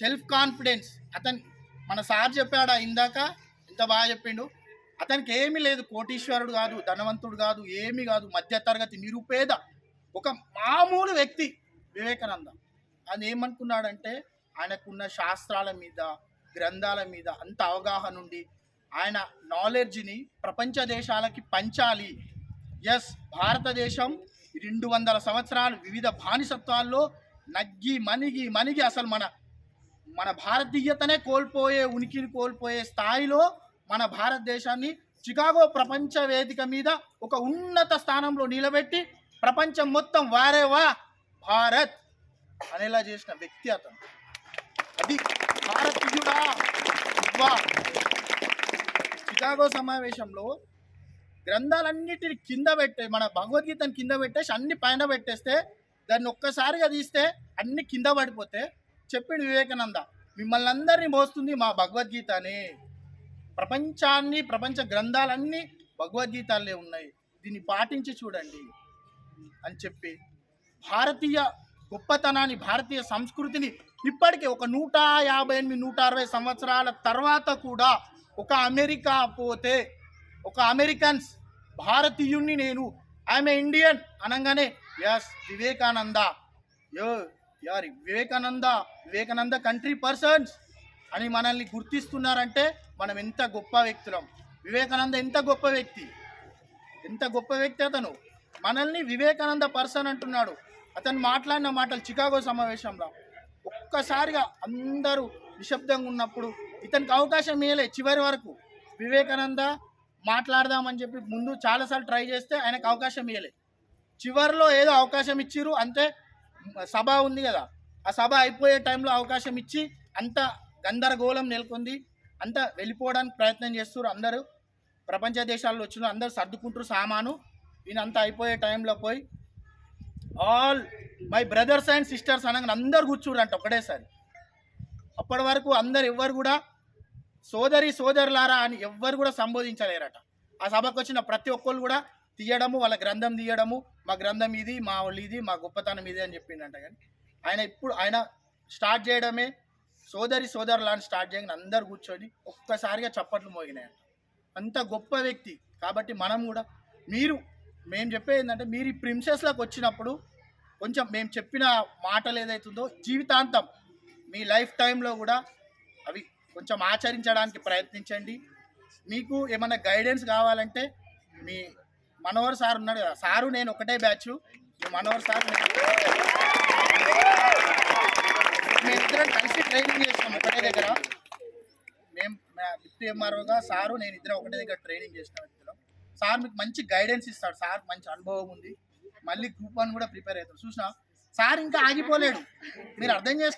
Self confidence. అతను మన sir చెప్పాడా ఇందాక ఎంత బాగా చెప్పిండు. అతనికి ఏమీ లేదు కోటీశ్వరుడు కాదు ధనవంతుడు కాదు ఏమీ కాదు మధ్యతరగతి నిరుపేద ఒక మామూలు వ్యక్తి వివేకానంద. అది ఏమనుకున్నాడంటే ఆయనకున్న శాస్త్రాల మీద గ్రంథాల మీద అంత అవగాహన ఉండి ఆయన నాలెడ్జ్ని ప్రపంచ దేశాలకి పంచాలి. ఎస్ భారతదేశం రెండు వందల సంవత్సరాలు వివిధ బానిసత్వాల్లో నగ్గి మనిగి మనిగి అసలు మన మన భారతీయతనే కోల్పోయే ఉనికిని కోల్పోయే స్థాయిలో మన భారతదేశాన్ని చికాగో ప్రపంచ వేదిక మీద ఒక ఉన్నత స్థానంలో నిలబెట్టి ప్రపంచం మొత్తం వారే వా భారత్ అనేలా చేసిన వ్యక్తి అతను. అది భారతీయుడా? చికాగో సమావేశంలో గ్రంథాలన్నిటిని కింద పెట్టే మన భగవద్గీతను కింద పెట్టేసి అన్ని పైన పెట్టేస్తే దాన్ని ఒక్కసారిగా తీస్తే అన్ని కింద పడిపోతే చెప్పిండు వివేకానంద మిమ్మల్ని అందరినీ మోస్తుంది మా భగవద్గీత అని ప్రపంచాన్ని ప్రపంచ గ్రంథాలన్నీ భగవద్గీతాలే ఉన్నాయి. దీన్ని పాటించి చూడండి. అని చెప్పి భారతీయ గొప్పతనాన్ని భారతీయ సంస్కృతిని ఇప్పటికే ఒక నూట యాభై ఎనిమిది నూట అరవై సంవత్సరాల తర్వాత కూడా ఒక అమెరికా పోతే ఒక అమెరికన్స్ భారతీయుణ్ణి నేను ఐఎమ్ ఇండియన్ అనగానే ఎస్ వివేకానంద యో యారి వివేకానంద వివేకానంద కంట్రీ పర్సన్స్ అని మనల్ని గుర్తిస్తున్నారంటే మనం ఎంత గొప్ప వ్యక్తులం. వివేకానంద ఎంత గొప్ప వ్యక్తి? ఎంత గొప్ప వ్యక్తి అతను? మనల్ని వివేకానంద పర్సన్ అంటున్నాడు. అతను మాట్లాడిన మాటలు చికాగో సమావేశంలో. ఒక్కసారిగా అందరూ నిశ్శబ్దంగా ఉన్నప్పుడు ఇతనికి అవకాశం ఇవ్వలే చివరి వరకు. వివేకానంద మాట్లాడదామని చెప్పి ముందు చాలాసార్లు ట్రై చేస్తే ఆయనకు అవకాశం ఇవ్వలే చివరిలో ఏదో అవకాశం ఇచ్చిర్రు అంతే. సభ ఉంది కదా. ఆ సభ అయిపోయే టైంలో అవకాశం ఇచ్చి అంత గందరగోళం నెలకొంది. అంత వెళ్ళిపోవడానికి ప్రయత్నం చేస్తున్నారు అందరూ. ప్రపంచ దేశాల్లో వచ్చిన అందరూ సర్దుకుంటారు సామాను. ఈయనంతా అయిపోయే టైంలో పోయి all my brothers and sisters అనగా అందరు కూర్చోరంట ఒకటేసారి. అప్పటి వరకు అందరు ఎవ్వరు కూడా సోదరి సోదరులారా అని ఎవ్వరు కూడా సంబోధించలేరట. ఆ సభకు వచ్చిన ప్రతి ఒక్కరు కూడా తీయడము వాళ్ళ గ్రంథం తీయడము మా గ్రంథం ఇది మా వాళ్ళు ఇది మా గొప్పతనం ఇది అని చెప్పిండంట కానీ ఆయన ఇప్పుడు ఆయన స్టార్ట్ చేయడమే సోదరి సోదరులాని స్టార్ట్ చేయగానే అందరు కూర్చొని ఒక్కసారిగా చప్పట్లు మోగినాయంట. అంత గొప్ప వ్యక్తి. కాబట్టి మనం కూడా మీరు మేము చెప్పేది ఏంటంటే మీరు ఈ ప్రిన్సెస్లకు వచ్చినప్పుడు కొంచెం మేము చెప్పిన మాటలు ఏదైతుందో జీవితాంతం మీ లైఫ్ టైంలో కూడా అవి కొంచెం ఆచరించడానికి ప్రయత్నించండి. మీకు ఏమైనా గైడెన్స్ కావాలంటే మీ మనోహర్ సార్ ఉన్నాడు కదా. సారు నేను ఒకటే బ్యాచ్ మనోహర్ సార్ మేమిద్దరం కలిసి ట్రైనింగ్ చేసినాం ఒకటే దగ్గర. మేము డిప్యూటీ ఎంఆర్ఓగా సారు నేను ఇద్దరం ఒకటే దగ్గర ట్రైనింగ్ చేసిన వ్యక్తులం సార్ మీకు మంచి గైడెన్స్ ఇస్తాడు. సార్ మంచి అనుభవం ఉంది. మళ్ళీ గ్రూప్ వన్ కూడా ప్రిపేర్ అవుతాడు. చూసిన సార్ ఇంకా ఆగిపోలేడు. మీరు అర్థం చేసుకో